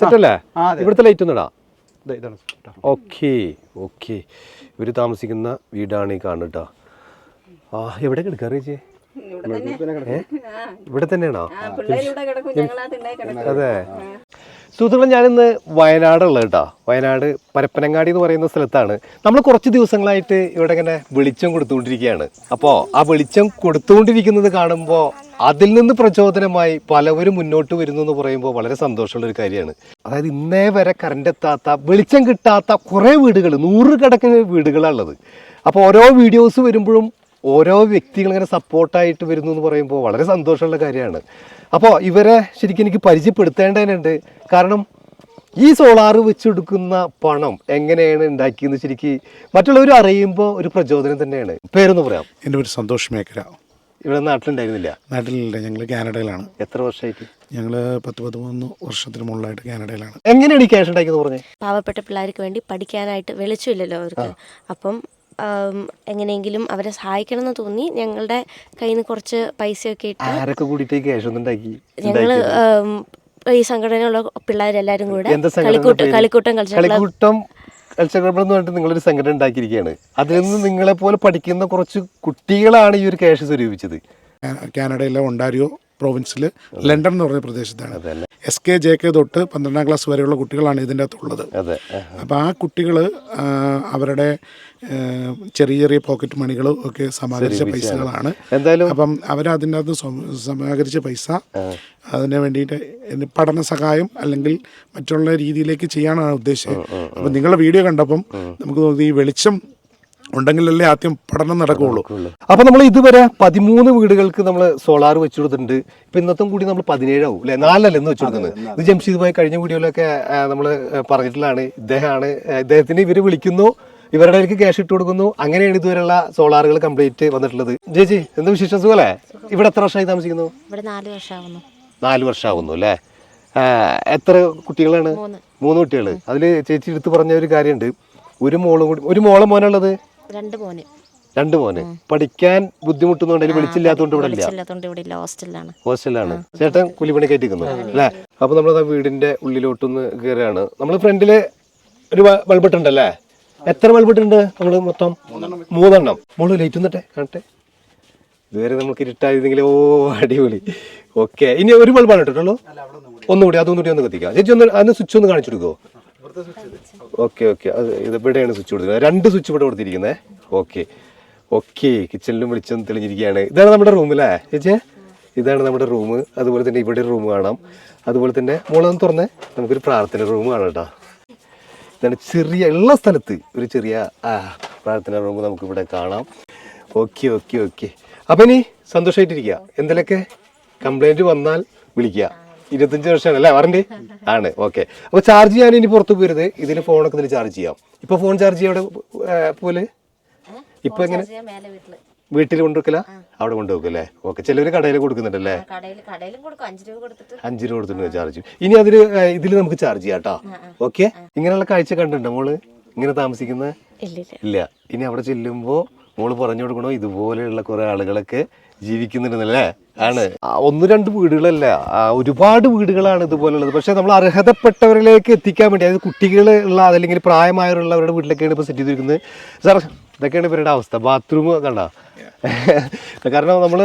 Set അല്ലേ. ഇവിടുത്തെ light ഒന്നും ഇടാം. ദേ ഇതാണ് ട്ടോ. Okay okay. ഇവർ താമസിക്കുന്ന വീടാണ് ഈ കാണുക ആ എവിടെ കിടക്കാറ് ചേച്ചി ഇവിടെ തന്നെയാണോ? അതെ. സുഹൃത്തുക്കളെ ഞാനിന്ന് വയനാടുള്ള കേട്ടോ. വയനാട് പരപ്പനങ്ങാടി എന്ന് പറയുന്ന സ്ഥലത്താണ്. നമ്മൾ കുറച്ച് ദിവസങ്ങളായിട്ട് ഇവിടെ ഇങ്ങനെ വെളിച്ചം കൊടുത്തുകൊണ്ടിരിക്കുകയാണ്. അപ്പോൾ ആ വെളിച്ചം കൊടുത്തുകൊണ്ടിരിക്കുന്നത് കാണുമ്പോൾ അതിൽ നിന്ന് പ്രചോദനമായി പലവരും മുന്നോട്ട് വരുന്നു എന്ന് പറയുമ്പോൾ വളരെ സന്തോഷമുള്ള ഒരു കാര്യമാണ്. അതായത് ഇന്നേ വരെ കറണ്ട് എത്താത്ത വെളിച്ചം കിട്ടാത്ത കുറേ വീടുകൾ നൂറുകണക്കിന് വീടുകളാണുള്ളത് അപ്പോൾ ഓരോ വീഡിയോസ് വരുമ്പോഴും ഓരോ വ്യക്തികൾ ഇങ്ങനെ സപ്പോർട്ടായിട്ട് വരുന്നു എന്ന് പറയുമ്പോൾ വളരെ സന്തോഷമുള്ള കാര്യമാണ്. അപ്പോൾ ഇവരെ ശരിക്കും എനിക്ക് പരിചയപ്പെടുത്തേണ്ടതിനുണ്ട്. കാരണം ഈ സോളാർ വെച്ചെടുക്കുന്ന പണം എങ്ങനെയാണ് ഉണ്ടാക്കിയെന്ന് ശരിക്കും മറ്റുള്ളവർ അറിയുമ്പോൾ ഒരു പ്രചോദനം തന്നെയാണ്. പേരൊന്ന് പറയാം. എന്റെ പേര് സന്തോഷ് മേഖല ഇവിടെ നാട്ടിലുണ്ടായിരുന്നില്ല? നാട്ടിലില്ല. ഞങ്ങൾ കാനഡയിലാണ്. എത്ര വർഷമായിട്ട്? ഞങ്ങൾ പത്ത് പതിമൂന്ന് വർഷത്തിന് മുകളിലായിട്ട് കാനഡയിലാണ്. എങ്ങനെയാണ് ഈ ക്യാഷ് ഉണ്ടാക്കിയെന്ന് പറഞ്ഞത് പാവപ്പെട്ട പിള്ളേർക്ക് വേണ്ടി പഠിക്കാനായിട്ട് വെളിച്ചമില്ലല്ലോ അവർക്ക്. അപ്പം എങ്ങനെയെങ്കിലും അവരെ സഹായിക്കണം എന്ന് തോന്നി. ഞങ്ങളുടെ കയ്യിൽ നിന്ന് കുറച്ച് പൈസയൊക്കെ ഇട്ട് ആരൊക്കെ കൂടിയിട്ട് ഈ ഉണ്ടാക്കി ഞങ്ങൾ ഈ സംഘടനയുള്ള പിള്ളേരെല്ലാരും കൂടെ കളിക്കൂട്ടം? കളിക്കൂട്ടം കളിക്കൂട്ടം കൾച്ചർ ക്ലബ് എന്ന് പറഞ്ഞിട്ട് നിങ്ങളൊരു സംഘടന ഉണ്ടാക്കിയിരിക്കുകയാണ്. അതിൽ നിന്ന് നിങ്ങളെ പോലെ പഠിക്കുന്ന കുറച്ച് കുട്ടികളാണ് ഈ ഒരു ക്യാഷ് സ്വരൂപിച്ചത്. കാനഡയിലെ ഒണ്ടാരിയോ പ്രോവിൻസിൽ ലണ്ടൻ എന്ന് പറഞ്ഞ പ്രദേശത്താണ്. എസ് കെ ജെ കെ തൊട്ട് പന്ത്രണ്ടാം ക്ലാസ് വരെയുള്ള കുട്ടികളാണ് ഇതിന്റെ അകത്തുള്ളത്. അപ്പോൾ ആ കുട്ടികൾ അവരുടെ ചെറിയ ചെറിയ പോക്കറ്റ് മണികൾ ഒക്കെ സമാഹരിച്ച പൈസകളാണ്. അപ്പം അവരതിന്റെ അകത്ത് സമാഹരിച്ച പൈസ അതിന് വേണ്ടിയിട്ട് പഠന സഹായം അല്ലെങ്കിൽ മറ്റുള്ള രീതിയിലേക്ക് ചെയ്യാനാണ് ഉദ്ദേശിച്ചത്. അപ്പം നിങ്ങളുടെ വീഡിയോ കണ്ടപ്പം നമുക്ക് തോന്നി ഈ വെളിച്ചം ഉണ്ടെങ്കിലല്ലേ ആദ്യം പഠനം നടക്കുകയുള്ളൂ അപ്പൊ നമ്മൾ ഇതുവരെ പതിമൂന്ന് വീടുകൾക്ക് നമ്മൾ സോളാർ വെച്ചു കൊടുത്തിട്ടുണ്ട്. ഇപ്പൊ ഇന്നത്തും കൂടി നമ്മൾ പതിനേഴാവും അല്ലെ? നാലല്ലേ ഇന്ന് വെച്ചു കൊടുക്കുന്നത്. ഇത് ജംഷീദ് ഭായി കഴിഞ്ഞ വീഡിയോയിലൊക്കെ നമ്മൾ പറഞ്ഞിട്ടുള്ളതാണ്. ഇദ്ദേഹമാണ് ഇദ്ദേഹത്തിന് ഇവർ വിളിക്കുന്നു. ഇവരുടെ കയ്യിലേക്ക് ക്യാഷ് ഇട്ട് കൊടുക്കുന്നു. അങ്ങനെയാണ് ഇതുവരെയുള്ള സോളാറുകൾ കംപ്ലീറ്റ് വന്നിട്ടുള്ളത്. ചേച്ചി എന്ത് വിശേഷം? സുഖല്ലേ? ഇവിടെ എത്ര വർഷമായി താമസിക്കുന്നു? ഇവിടെ നാല് വർഷമാകുന്നു അല്ലേ? എത്ര കുട്ടികളാണ്? മൂന്ന്. കുട്ടികൾ അതിൽ ചേച്ചി എടുത്ത് പറഞ്ഞ ഒരു കാര്യമുണ്ട്. ഒരു മോളും കൂടി ഒരു മോളെ മോനുള്ളത് രണ്ട് മോന്. രണ്ട് മോന്. പഠിക്കാൻ ബുദ്ധിമുട്ടുന്നുണ്ട് വിളിച്ചില്ലാത്തതുകൊണ്ട് ഇവിടെ ഇല്ല? ഹോസ്റ്റലിലാണ്. ഹോസ്റ്റലാണ് ചേട്ടൻ കൂലിപ്പണി കയറ്റിക്കുന്നു അല്ലേ? അപ്പൊ നമ്മൾ വീടിന്റെ ഉള്ളിലോട്ടൊന്ന് കയറുകയാണ് നമ്മൾ ഫ്രണ്ടിൽ ഒരു ബൾബ് ഇട്ടുണ്ടല്ലേ എത്ര ബൾബ് നമ്മൾ നമ്മൾ മൊത്തം മൂന്നെണ്ണം മോൾ ലൈറ്റ് ഒന്നിട്ടെ കാണട്ടെ. ഇതുവരെ നമുക്ക് ഇരുട്ടായിരുന്നെങ്കിൽ ഓ അടിപൊളി. ഓക്കെ. ഇനി ഒരു ബൾബാണ് ഇട്ടിട്ടുള്ളൂ. ഒന്നുകൂടി. അതൊന്നുകൂടി ഒന്ന് കത്തിക്കാം. ചേച്ചി ഒന്ന് അതിന് സ്വിച്ച് ഒന്ന് കാണിച്ചു കൊടുക്കുമോ ഓക്കെ. ഓക്കെ അത് ഇത് ഇവിടെയാണ് സ്വിച്ച് കൊടുത്തിരിക്കുന്നത്? രണ്ട് സ്വിച്ച് ഇവിടെ കൊടുത്തിരിക്കുന്നത്. ഓക്കെ. ഓക്കെ. കിച്ചണിലും വെളിച്ചം തെളിഞ്ഞിരിക്കുകയാണ്. ഇതാണ് നമ്മുടെ റൂം അല്ലേ ചേച്ചി? ഇതാണ് നമ്മുടെ റൂം അതുപോലെ തന്നെ ഇവിടെ ഒരു റൂം കാണാം. അതുപോലെ തന്നെ മോളൊന്ന് തുറന്നേ. നമുക്കൊരു പ്രാർത്ഥന റൂം കാണാം കേട്ടോ. ഇതാണ് ചെറിയ ഉള്ള സ്ഥലത്ത് ഒരു ചെറിയ ആ പ്രാർത്ഥന റൂം നമുക്ക് ഇവിടെ കാണാം. Okay okay okay. അപ്പം ഇനി സന്തോഷമായിട്ടിരിക്കുക എന്തെങ്കിലുമൊക്കെ കംപ്ലൈന്റ് വന്നാൽ വിളിക്കുക. ഇരുപത്തഞ്ച് വർഷമാണ് അല്ലേ വാറണ്ടി ആണ്. ഓക്കെ അപ്പോൾ ചാർജ് ചെയ്യാൻ ഇനി പുറത്ത് പോരുത്. ഇതിൽ ഫോണൊക്കെ ഇതിൽ ചാർജ് ചെയ്യാം. ഇപ്പോൾ ഫോൺ ചാർജ് ചെയ്യാൻ അവിടെ പോലെ ഇപ്പൊ എങ്ങനെ? വീട്ടിൽ കൊണ്ടുവെക്കല? അവിടെ കൊണ്ടുവെക്കും അല്ലേ ഓക്കെ ചിലവർ കടയിൽ കൊടുക്കുന്നുണ്ടല്ലേ അഞ്ചു രൂപ കൊടുത്തിട്ട്. ചാർജ് ഇനി അതിൽ ഇതിൽ നമുക്ക് ചാർജ് ചെയ്യാം കേട്ടോ ഓക്കെ ഇങ്ങനെയുള്ള കാഴ്ച കണ്ടിട്ടുണ്ടോ മോൾ? ഇങ്ങനെ താമസിക്കുന്ന? ഇല്ല. ഇനി അവിടെ ചെല്ലുമ്പോ മോൾ പറഞ്ഞു കൊടുക്കണോ? ഇതുപോലെയുള്ള കുറെ ആളുകളൊക്കെ ജീവിക്കുന്നുണ്ടെന്നല്ലേ? ആണ്. ഒന്ന് രണ്ട് വീടുകളല്ല. ഒരുപാട് വീടുകളാണ് ഇതുപോലുള്ളത്. പക്ഷെ നമ്മൾ അർഹതപ്പെട്ടവരിലേക്ക് എത്തിക്കാൻ വേണ്ടി അതായത് കുട്ടികളുള്ള അതല്ലെങ്കിൽ പ്രായമായവരുള്ളവരുടെ വീട്ടിലൊക്കെയാണ് ഇപ്പോൾ സെറ്റ് ചെയ്തിരിക്കുന്നത്. സാർ ഇതൊക്കെയാണ് ഇവരുടെ അവസ്ഥ. ബാത്റൂം കണ്ട? കാരണം നമ്മൾ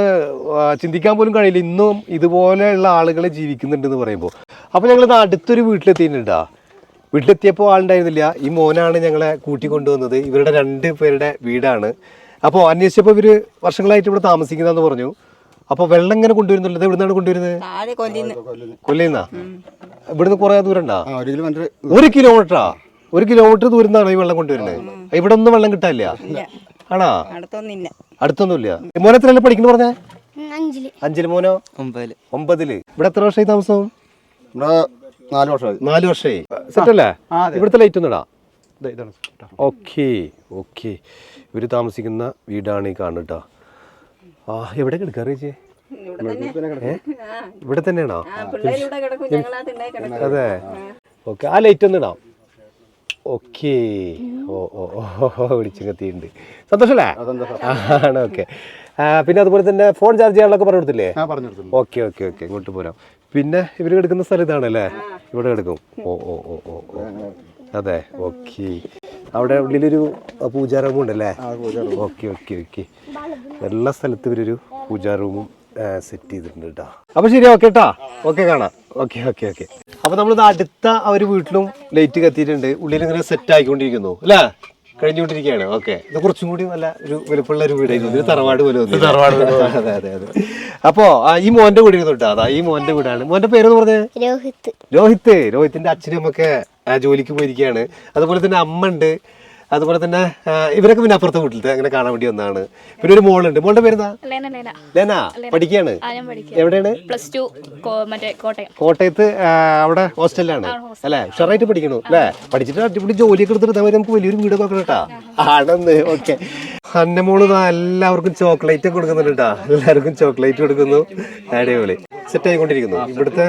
ചിന്തിക്കാൻ പോലും കഴിയില്ല. ഇന്നും ഇതുപോലെയുള്ള ആളുകൾ ജീവിക്കുന്നുണ്ടെന്ന് പറയുമ്പോൾ അപ്പോൾ ഞങ്ങൾ അടുത്തൊരു വീട്ടിലെത്തിയിട്ടുണ്ടാ? വീട്ടിലെത്തിയപ്പോൾ ആളുണ്ടായിരുന്നില്ല. ഈ മോനാണ് ഞങ്ങളെ കൂട്ടിക്കൊണ്ടുവന്നത്. ഇവരുടെ രണ്ട് പേരുടെ വീടാണ്. അപ്പോൾ അന്വേഷിച്ചപ്പോൾ ഇവർ വർഷങ്ങളായിട്ട് ഇവിടെ താമസിക്കുന്നതെന്ന് പറഞ്ഞു. അപ്പോൾ വെള്ളം ഇങ്ങനെ കൊണ്ടുവരുന്നുള്ളത് എവിടുന്നാണ് കൊണ്ടുവരുന്നത്? കൊല്ലിന്ന്. ഇവിടുന്ന് കുറേ ദൂരം ഉണ്ടാ ആ ഒരു കിലോമീറ്ററാ? ഒരു കിലോമീറ്റർ ദൂരം നിന്നാണ് ഈ വെള്ളം കൊണ്ടുവരുന്നത്? ഇവിടെ ഒന്നും വെള്ളം കിട്ടാനില്ല. ആണോ? അടുത്തൊന്നുമില്ല. മോനെ എത്രയല്ലേ പഠിക്കുന്നു പറഞ്ഞേ? അഞ്ചിൽ മോനോ? ഒമ്പതിൽ. ഒമ്പതിൽ. ഇവിടെ എത്ര വർഷമായി താമസം? ഇവിടെ നാല് വർഷമായി. നാല് വർഷമായി. സെറ്റ് അല്ലേ? ആ, അതെ. ഇവിടുത്തെ ലൈറ്റ് ഒന്നിടാ. Okay okay. ഇവർ താമസിക്കുന്ന വീടാണ് ഈ കാണുക ആ എവിടെ ഏ? ഇവിടെ തന്നെയാണോ? അതെ. ഓക്കെ ആ ലൈറ്റ് ഒന്നിടാം ഇടാം. ഓക്കെ. ഓ ഓ ഓ, വിളിച്ചു കത്തിയുണ്ട് സന്തോഷല്ലേ? ആണ് ഓക്കെ. പിന്നെ അതുപോലെ തന്നെ ഫോൺ ചാർജ് ചെയ്യാനുള്ളതൊക്കെ പറഞ്ഞു കൊടുത്തില്ലേ? Okay okay okay. ഇങ്ങോട്ട് പോരാം. പിന്നെ ഇവർ കിടക്കുന്ന സ്ഥലം ഇതാണല്ലേ ഇവിടെ കിടക്കും. ഓ ഓ ഓ ഓ ഓ. അതെ ഓക്കെ. അവിടെ ഉള്ളിലൊരു പൂജാ റൂമും ഉണ്ടല്ലേ ഓക്കെ ഓക്കെ ഓക്കെ. എല്ലാ സ്ഥലത്തും ഇവരൊരു പൂജാ റൂമും സെറ്റ് ചെയ്തിട്ടുണ്ട് കേട്ടോ അപ്പൊ ശരി ഓക്കെ കേട്ടാ ഓക്കെ കാണാം. Okay okay okay. അപ്പൊ നമ്മളിത് അടുത്ത ഒരു വീട്ടിലും ലൈറ്റ് കത്തിയിട്ടുണ്ട്. ഉള്ളിൽ ഇങ്ങനെ സെറ്റ് ആയിക്കൊണ്ടിരിക്കുന്നു. അല്ലേ? കഴിഞ്ഞുകൊണ്ടിരിക്കുകയാണ്. ഓക്കെ ഇത് കുറച്ചും കൂടി നല്ല ഒരു വലുപ്പമുള്ള ഒരു വീടായിരുന്നു. ഇത് തറവാട് പോലെ തറവാട് അതെ അതെ അതെ. അപ്പോ ഈ മോന്റെ വീട് തൊട്ടാ അതാ ഈ മോന്റെ വീടാണ്. മോന്റെ പേരെന്ന് പറഞ്ഞത് രോഹിത് രോഹിത് രോഹിത്തിന്റെ അച്ഛനും ഒക്കെ ജോലിക്ക് പോയിരിക്കുകയാണ്. അതുപോലെ തന്നെ അമ്മ ഉണ്ട്. അതുപോലെ തന്നെ ഇവരൊക്കെ പിന്നെ അപ്പുറത്തെ വീട്ടിലത്തെ അങ്ങനെ കാണാൻ വേണ്ടി വന്നാണ് പിന്നെ ഒരു മോളുണ്ട്. മോളുടെ പേരെന്താ? ലേന പഠിക്കുകയാണ്. എവിടെയാണ്? പ്ലസ് ടു മറ്റേ കോട്ടയം. കോട്ടയത്ത് അവിടെ ഹോസ്റ്റലിലാണ്. അല്ലെ? ഉഷാറായിട്ട് പഠിക്കണു അല്ലേ? പഠിച്ചിട്ട് അടിപൊളി ജോലിയൊക്കെ എടുത്തിട്ട് നമുക്ക് വലിയൊരു വീട് നോക്കണം കേട്ടാ ആണെന്ന് ഓക്കെ. അന്നമോൾ എല്ലാവർക്കും ചോക്ലേറ്റ് കൊടുക്കുന്നുണ്ട് കേട്ടോ എല്ലാവർക്കും ചോക്ലേറ്റ് കൊടുക്കുന്നു. അടിപൊളി. സെറ്റ് ആയിക്കൊണ്ടിരിക്കുന്നു. ഇവിടുത്തെ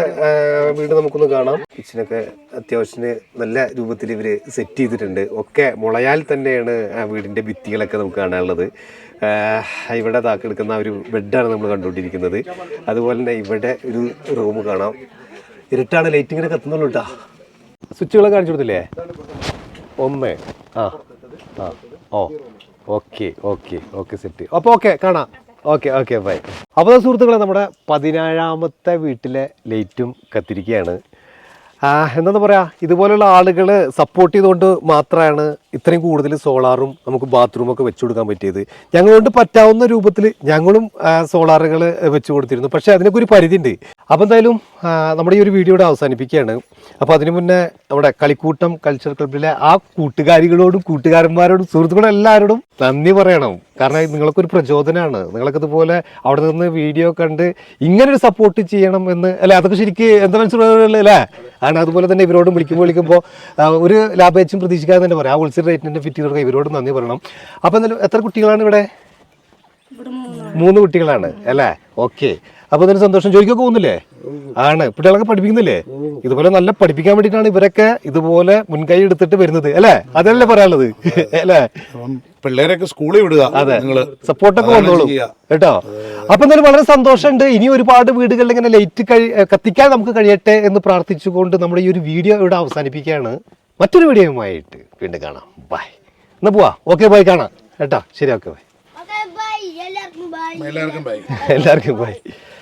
വീട് നമുക്കൊന്ന് കാണാം. കിച്ചനൊക്കെ അത്യാവശ്യത്തിന് നല്ല രൂപത്തിൽ ഇവർ സെറ്റ് ചെയ്തിട്ടുണ്ട്. ഒക്കെ മുളയാൽ തന്നെയാണ് ആ വീടിന്റെ ഭിത്തികളൊക്കെ നമുക്ക് കാണാനുള്ളത്. ഇവിടെ താക്കെടുക്കുന്ന ഒരു ബെഡാണ് നമ്മൾ കണ്ടുകൊണ്ടിരിക്കുന്നത്. അതുപോലെ തന്നെ ഇവിടെ ഒരു റൂം കാണാം. ഇരുട്ടാണ് ലൈറ്റിങ്ങനെ കത്തുന്നുള്ളൂ കേട്ടാ സ്വിച്ചുകളൊക്കെ കാണിച്ചു കൊടുത്തില്ലേ? ഒന്ന് ആ ആ ഓ ഓക്കെ ഓക്കെ ഓക്കെ സെറ്റ്. അപ്പോൾ ഓക്കെ കാണാം. Okay okay bye. അപ്പോൾ സുഹൃത്തുക്കളെ നമ്മുടെ പതിനേഴാമത്തെ വീട്ടിലെ ലൈറ്റും കത്തിരിക്കുകയാണ്. ആ, എന്താന്ന് പറയാ ഇതുപോലുള്ള ആളുകൾ സപ്പോർട്ട് ചെയ്തുകൊണ്ട് മാത്രമാണ് ഇത്രയും കൂടുതൽ സോളാറും നമുക്ക് ബാത്റൂം ഒക്കെ വെച്ചു കൊടുക്കാൻ പറ്റിയത്. ഞങ്ങളുകൊണ്ട് പറ്റാവുന്ന രൂപത്തിൽ ഞങ്ങളും സോളാറുകൾ വെച്ചു കൊടുത്തിരുന്നു. പക്ഷേ അതിനൊക്കെ ഒരു പരിധി ഉണ്ട് അപ്പോൾ എന്തായാലും നമ്മുടെ ഈ ഒരു വീഡിയോ ഇവിടെ അവസാനിപ്പിക്കുകയാണ്. അപ്പോൾ അതിനു മുന്നേ നമ്മുടെ കളിക്കൂട്ടം കൾച്ചർ ക്ലബിലെ ആ കൂട്ടുകാരികളോടും കൂട്ടുകാരന്മാരോടും സുഹൃത്തുക്കളും എല്ലാവരോടും നന്ദി പറയണം. കാരണം നിങ്ങളൊക്കെ ഒരു പ്രചോദനമാണ് നിങ്ങളൊക്കെ ഇതുപോലെ അവിടെ നിന്ന് വീഡിയോ കണ്ട് ഇങ്ങനൊരു സപ്പോർട്ട് ചെയ്യണം എന്ന് അല്ലെ? അതൊക്കെ ശരിക്ക് എന്താ മനസ്സിലാവുള്ളൂ അല്ലേ? ആണ് അതുപോലെ തന്നെ ഇവരോടും വിളിക്കുമ്പോൾ വിളിക്കുമ്പോൾ ഒരു ലാഭേച്ഛം പ്രതീക്ഷിക്കാതെ തന്നെ പറയാം. ആ ഹോൾസെയിൽ റേറ്റിന്റെ ഫിറ്റ് ചെയ്ത് ഇവരോട് നന്ദി പറയണം. അപ്പോൾ എന്തായാലും എത്ര കുട്ടികളാണ് ഇവിടെ? മൂന്ന് കുട്ടികളാണ് അല്ലേ? ഓക്കെ അപ്പൊ അതിന് സന്തോഷം. ജോലിക്കൊക്കെ പോകുന്നില്ലേ? ആണ്. കുട്ടികളൊക്കെ പഠിപ്പിക്കുന്നില്ലേ? ഇതുപോലെ നല്ല പഠിപ്പിക്കാൻ വേണ്ടിയിട്ടാണ് ഇവരൊക്കെ ഇതുപോലെ മുൻകൈ എടുത്തിട്ട് വരുന്നത്. അല്ലേ? അതല്ലേ പറയാനുള്ളത്. അല്ലേ? അപ്പം പിള്ളേരൊക്കെ സ്കൂളിൽ വിടുക. അതെ. നിങ്ങൾ സപ്പോർട്ടൊക്കെ വന്നോളൂ. കേട്ടോ? അപ്പൊ എന്തായാലും വളരെ സന്തോഷമുണ്ട്. ഇനി ഒരുപാട് വീടുകളിൽ ഇങ്ങനെ ലൈറ്റ് കഴി കത്തിക്കാൻ നമുക്ക് കഴിയട്ടെ എന്ന് പ്രാർത്ഥിച്ചുകൊണ്ട് നമ്മുടെ ഈ ഒരു വീഡിയോ ഇവിടെ അവസാനിപ്പിക്കുകയാണ്. മറ്റൊരു വീഡിയോയുമായിട്ട് വീണ്ടും കാണാം. ബൈ എന്നാ പോവാ. ഓക്കെ ബൈ കാണാം. കേട്ടോ? ശരി ഓക്കെ ബൈ എല്ലാവർക്കും ബൈ എല്ലാവർക്കും ബൈ